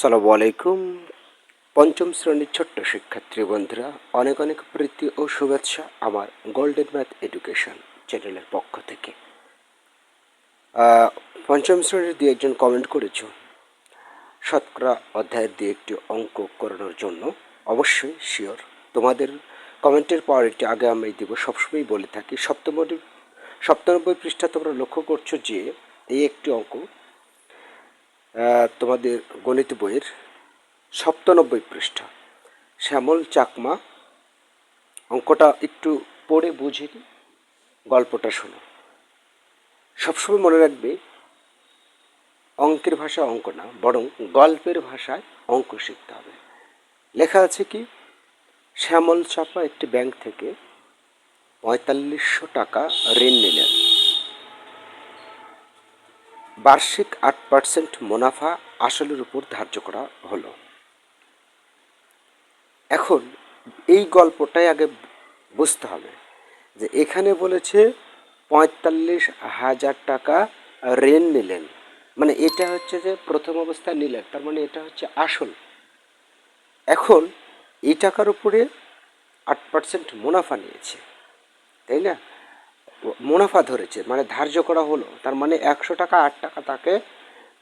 সালামু আলাইকুম। পঞ্চম শ্রেণির ছোট্ট শিক্ষার্থী বন্ধুরা, অনেক অনেক প্রীতি ও শুভেচ্ছা আমার গোল্ডেন ম্যাথ এডুকেশন চ্যানেলের পক্ষ থেকে। পঞ্চম শ্রেণির দিয়ে একজন কমেন্ট করেছ, শতকরা অধ্যায়ের দিয়ে একটি অঙ্ক করানোর জন্য। অবশ্যই শিওর তোমাদের কমেন্টের পাওয়ারিটি আগে আমি দিব। সবসময় বলে থাকি সপ্তমটি সপ্তানব্বই পৃষ্ঠা তোমরা লক্ষ্য করছ যে, এই একটি অঙ্ক তোমাদের গণিত বইয়ের সপ্তানব্বই পৃষ্ঠা। শ্যামল চাকমা, অঙ্কটা একটু পড়ে বুঝে গল্পটা শোনো। সবসময় মনে রাখবে, অঙ্কের ভাষা অঙ্ক না, বরং গল্পের ভাষায় অঙ্ক শিখতে হবে। লেখা আছে কি, শ্যামল চাপা একটি ব্যাংক থেকে পঁয়তাল্লিশশো টাকা ঋণ নিলেন। বার্ষিক আট পার্সেন্ট মুনাফা আসলের উপর ধার্য করা হলো। এখন এই গল্পটাই আগে বুঝতে হবে যে এখানে বলেছে পঁয়তাল্লিশ হাজার টাকা ঋণ নিলেন। মানে এটা হচ্ছে যে প্রথম অবস্থায় নিলেন, তার মানে এটা হচ্ছে আসল। এখন এই টাকার উপরে আট পার্সেন্ট মুনাফা নিয়েছে, তাই না? মুনাফা ধরেছে মানে ধার্য করা হলো। তার মানে একশো টাকা, আট টাকা তাকে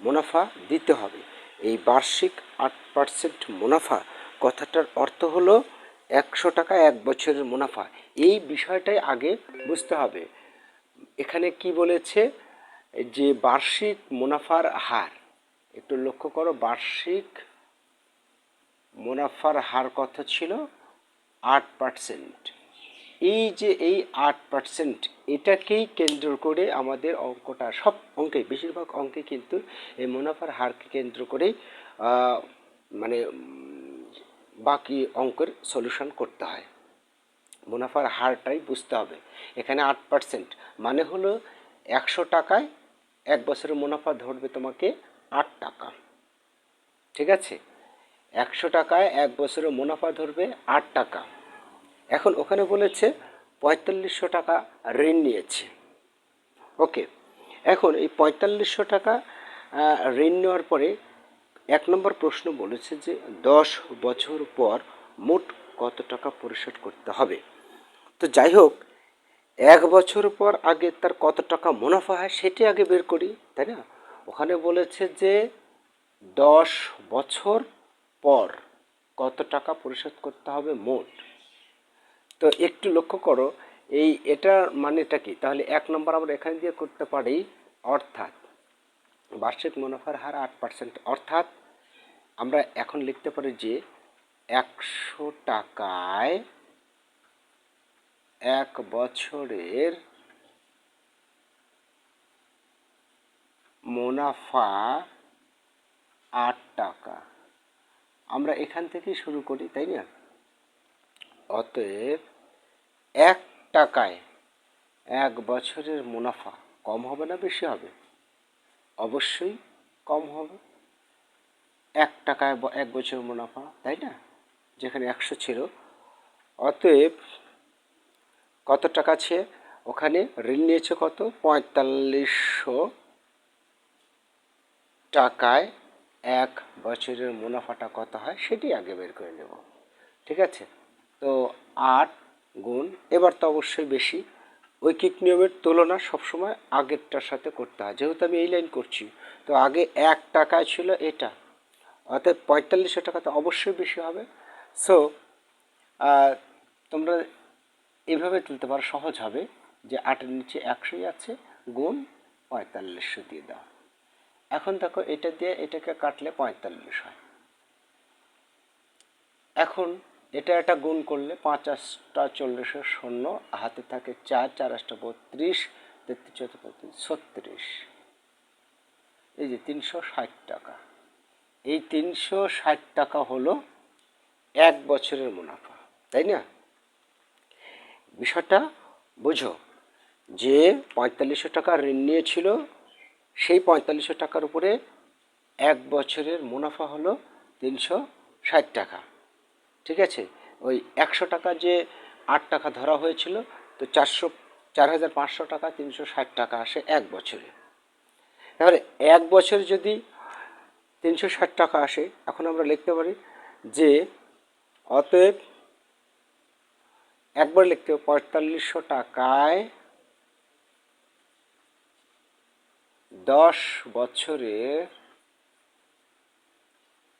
মুনাফা দিতে হবে। এই বার্ষিক আট পার্সেন্ট মুনাফা, কথাটার অর্থ হলো একশো টাকা এক বছরের মুনাফা। এই বিষয়টাই আগে বুঝতে হবে। এখানে কি বলেছে? যে বার্ষিক মুনাফার হার, একটু লক্ষ্য করো, বার্ষিক মুনাফার হার কত ছিল? আট পার্সেন্ট। এই যে এই আট পার্সেন্ট এটাকেই কেন্দ্র করে আমাদের অঙ্কটা, সব অঙ্কে, বেশিরভাগ অঙ্কে কিন্তু এই মুনাফার হারকে কেন্দ্র করেই মানে বাকি অঙ্কের সলিউশন করতে হয়। মুনাফার হারটাই বুঝতে হবে। এখানে আট পার্সেন্ট মানে হলো একশো টাকায় এক বছরের মুনাফা ধরবে তোমাকে আট টাকা। ঠিক আছে? একশো টাকায় এক বছরের মুনাফা ধরবে আট টাকা। এখন ওখানে বলেছে পঁয়তাল্লিশশো টাকা ঋণ নিয়েছে। ওকে, এখন এই পঁয়তাল্লিশশো টাকা ঋণ নেওয়ার পরে এক নম্বর প্রশ্ন বলেছে যে দশ বছর পর মোট কত টাকা পরিশোধ করতে হবে। তো যাই হোক, এক বছর পর আগে তার কত টাকা মুনাফা হয় সেটি আগে বের করি, তাই না? ওখানে বলেছে যে দশ বছর পর কত টাকা পরিশোধ করতে হবে মোট। তো একটু লক্ষ্য করো, এই এটার মানেটা কি? তাহলে এক নম্বর আমরা এখানে দিয়ে করতে পারি অর্থাৎ বার্ষিক মুনাফার হার আট পার্সেন্ট অর্থাৎ আমরা এখন লিখতে পারি যে একশো টাকায় এক বছরের মুনাফা আট টাকা। আমরা এখান থেকেই শুরু করি, তাই না? অতএব এক টাকায় এক বছরের মুনাফা কম হবে না বেশি হবে? অবশ্যই কম হবে। এক টাকায় এক বছর মুনাফা, তাই না? যেখানে একশো ছিল। অতএব কত টাকা আছে? ওখানে ঋণ নিয়েছে কত? পঁয়তাল্লিশশো টাকায় এক বছরের মুনাফাটা কত হয়? সেটি আগে বের করে নেব। ঠিক আছে? তো আট গুণ, এবার তো অবশ্যই বেশি। ঐকিক নিয়মের তুলনা সবসময় আগেরটার সাথে করতে হয়। যেহেতু আমি এই লাইন করছি, তো আগে এক টাকায় ছিল এটা। অর্থাৎ পঁয়তাল্লিশশো টাকা তো অবশ্যই বেশি হবে। সো তোমরা এভাবে তুলতে পারো, সহজ হবে যে আটের নিচে একশোই আছে, গুণ পঁয়তাল্লিশশো দিয়ে দাও। এখন দেখো, এটা দিয়ে এটাকে কাটলে পঁয়তাল্লিশ হয়। এখন এটা একটা গুণ করলে পাঁচ আটটা চল্লিশে শূন্য, হাতে থাকে চার চার আটটা বত্রিশ, তেত্রিশ, চৌত্রিশ, পঁয়ত্রিশ, ছত্রিশ। এই যে তিনশো ষাট টাকা। এই তিনশো ষাট টাকা হলো এক বছরের মুনাফা, তাই না? বিষয়টা বুঝো, যে পঁয়তাল্লিশশো টাকা ঋণ নিয়েছিল, সেই পঁয়তাল্লিশশো টাকার উপরে এক বছরের মুনাফা হলো তিনশো ষাট টাকা। ঠিক আছে? ওই একশো টাকা যে আট টাকা ধরা হয়েছিল, তো চারশো, চার হাজার পাঁচশো টাকা, তিনশো ষাট টাকা আসে এক বছরে। এবারে এক বছর যদি তিনশো ষাট টাকা আসে, এখন আমরা লিখতে পারি যে, অতএব একবার লিখতে হবে, পঁয়তাল্লিশশো টাকায় দশ বছরে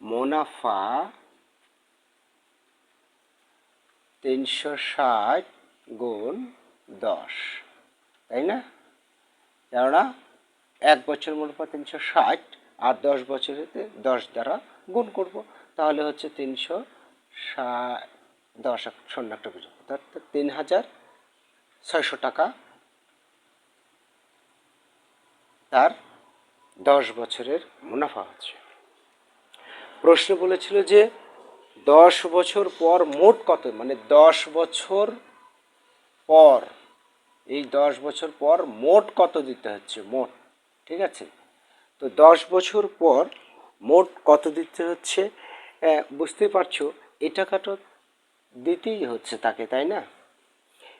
মুনাফা তিনশো ষাট গুণ দশ, তাই না? কেননা এক বছর মুনাফা তিনশো ষাট আর দশ বছরেতে দশ দ্বারা গুণ করব, তাহলে হচ্ছে তিনশো ষাট, দশ শূন্য একটা বুঝো অর্থাৎ তিন হাজার ছয়শো টাকা। তার দশ বছরের মুনাফা হচ্ছে। প্রশ্ন বলেছিল যে দশ বছর পর মোট কত? মানে দশ বছর পর। এই দশ বছর পর মোট কত দিতে হচ্ছে? মোট। ঠিক আছে? তো দশ বছর পর মোট কত দিতে হচ্ছে? আহ, বুঝতেই পারছ? এই টাকাটা দিতেই হচ্ছে তাকে তাই না?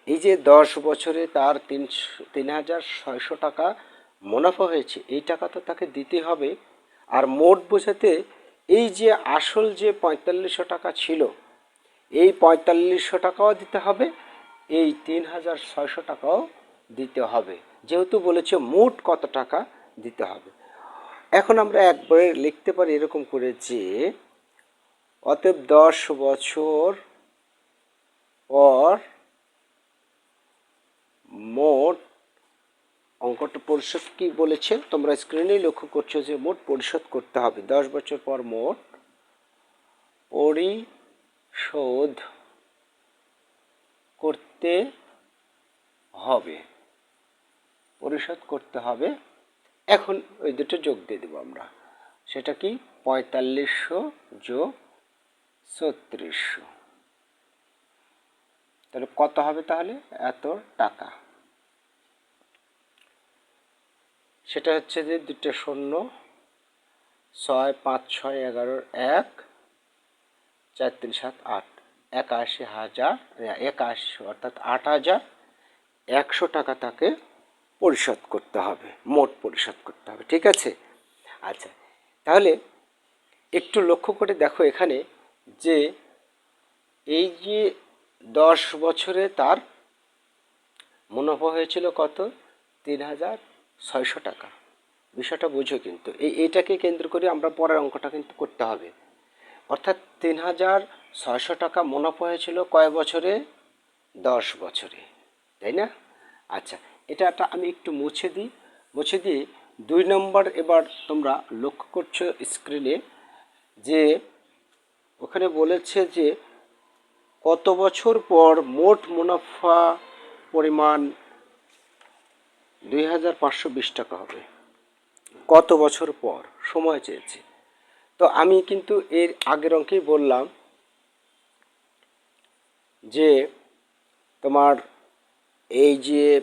এই যে দশ বছরে তার তিনশো তিন হাজার ছয়শো টাকা মুনাফা হয়েছে এই টাকা তো তাকে দিতে হবে। আর মোট বোঝাতে এই যে আসল যে পঁয়তাল্লিশশো টাকা ছিল, এই পঁয়তাল্লিশশো টাকাও দিতে হবে, এই তিন হাজার ছয়শো টাকাও দিতে হবে। যেহেতু বলেছে মোট কত টাকা দিতে হবে। এখন আমরা একবারে লিখতে পারি এরকম করে যে, অতএব দশ বছর পর মোট অঙ্কটা পরিশোধ কি বলেছে? তোমরা স্ক্রিনেই লক্ষ্য করছ যে মোট পরিশোধ করতে হবে। দশ বছর পর মোট পরিশোধ করতে হবে। পরিশোধ করতে হবে। এখন ওই দুটো যোগ দিয়ে দেবো আমরা। সেটা কি? পঁয়তাল্লিশশো যোগ ছত্রিশশো। তাহলে কত হবে তাহলে? এত টাকা। সেটা হচ্ছে যে দুটো শূন্য, ছয়, পাঁচ, ছয় এগারোর এক, চার, তিন, সাত, আট, একাশি হাজার একাশি, অর্থাৎ আট হাজার একশো টাকা তাকে পরিশোধ করতে হবে, মোট পরিশোধ করতে হবে, ঠিক আছে? আচ্ছা তাহলে একটু লক্ষ্য করে দেখো এখানে যে এই যে দশ বছরে তার মুনাফা হয়েছিল কত? তিন হাজার ছয়শো টাকা। বিষয়টা বুঝো কিন্তু। এই এইটাকে কেন্দ্র করে আমরা পরের অঙ্কটা কিন্তু করতে হবে। অর্থাৎ তিন হাজার ছয়শো টাকা মুনাফা হয়েছিল কয় বছরে? দশ বছরে। তাই না? আচ্ছা এটা একটা আমি একটু মুছে দিই। মুছে দিয়ে দুই নম্বর এবার তোমরা লক্ষ্য করছ স্ক্রিনে যে ওখানে বলেছে যে কত বছর পর মোট মুনাফা পরিমাণ দুই হাজার পাঁচশো বিশ টাকা হবে। কত বছর পর? সময় চেয়েছে। তো আমি কিন্তু এর আগের অঙ্কেই বললাম যে তোমার এই যে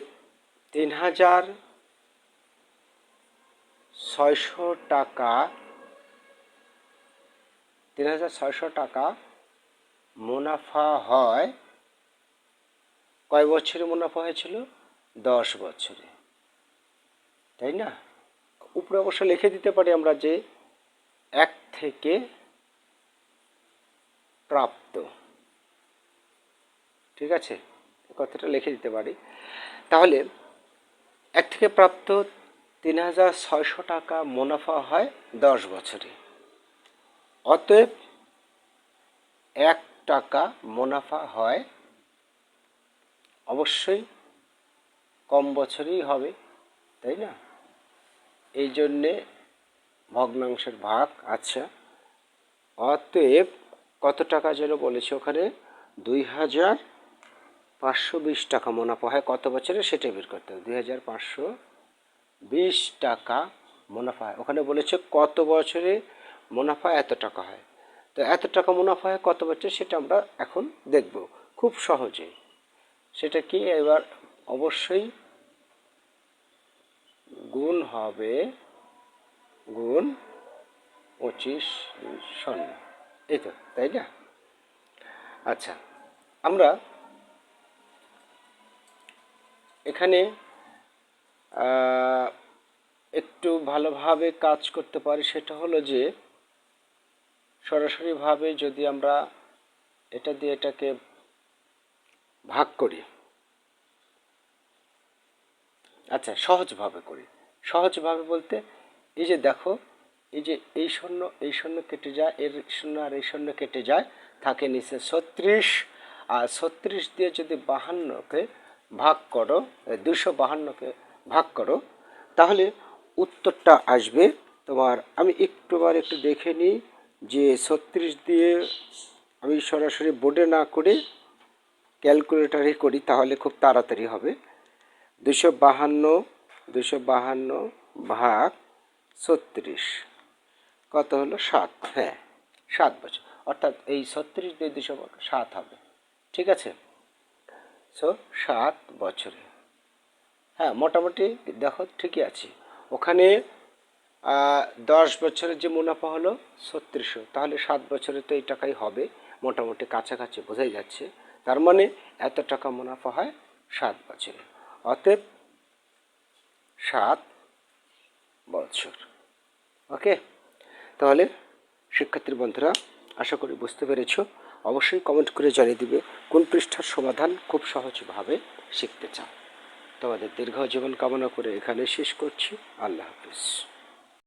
তিন হাজার ছয়শো টাকা, তিন হাজার ছয়শো টাকা মুনাফা হয়, কয় বছরে মুনাফা হয়েছিল? দশ বছরে। তাই না? উপরে অবশ্য লিখে দিতে পারি আমরা যে এক থেকে প্রাপ্ত। ঠিক আছে? কথাটা লিখে দিতে পারি। তাহলে এক থেকে প্রাপ্ত তিন হাজার ছয়শো টাকা মুনাফা হয় দশ বছরে। অতএব এক টাকা মুনাফা হয় অবশ্যই কম বছরেই হবে, তাই না? এই জন্যে ভগ্নাংশের ভাগ আচ্ছা অতএব কত টাকা যেন বলেছে ওখানে? দুই হাজার পাঁচশো বিশ টাকা মুনাফা হয়। কত বছরে? সেটা বের করতে হবে। দুই হাজার পাঁচশো বিশ টাকা মুনাফা হয়। ওখানে বলেছে কত বছরে মুনাফা এত টাকা হয়। তো এত টাকা মুনাফা হয়, কত বছর সেটা আমরা এখন দেখব। খুব সহজে। সেটা কি? এবার অবশ্যই গুণ হবে গুণ পঁচিশ শূন্য। এই তো, তাই না? আচ্ছা আমরা এখানে একটু ভালোভাবে কাজ করতে পারি, সেটা হলো যে, সরাসরিভাবে যদি আমরা এটা দিয়ে এটাকে ভাগ করি আচ্ছা সহজভাবে করি। সহজভাবে বলতে, এই যে দেখো, এই যে এই শূন্য এই শূন্য কেটে যায়, এর শূন্য আর এই শূন্য কেটে যায়, থাকে নিচে ছত্রিশ। আর ছত্রিশ দিয়ে যদি বাহান্নকে ভাগ করো দুশো বাহান্নকে ভাগ করো, তাহলে উত্তরটা আসবে তোমার, আমি একটুবার একটু দেখে নিই যে ছত্রিশ দিয়ে আমি সরাসরি বোর্ডে না করে ক্যালকুলেটারে করি, তাহলে খুব তাড়াতাড়ি হবে। দুশো বাহান্ন দুশো বাহান্ন ভাগ ছত্রিশ। কত হলো? সাত। হ্যাঁ সাত বছর। অর্থাৎ এই ছত্রিশ দিয়ে দুশো সাত হবে। ঠিক আছে? সো সাত বছরে। হ্যাঁ মোটামুটি দেখো, ঠিকই আছে। ওখানে দশ বছরের যে মুনাফা হলো, ছত্রিশশো। তাহলে সাত বছরে তো এই টাকাই হবে। মোটামুটি কাছাকাছি বোঝাই যাচ্ছে। তার মানে এত টাকা মুনাফা হয় সাত বছরে। অতএব সাত বছর। ওকে? তাহলে, শিক্ষার্থীর বন্ধুরা, আশা করি বুঝতে পেরেছ। অবশ্যই কমেন্ট করে জানিয়ে দিবে কোন পৃষ্ঠার সমাধান খুব সহজভাবে শিখতে চাও। তোমাদের দীর্ঘ জীবন কামনা করে এখানে শেষ করছি। আল্লাহ হাফিজ।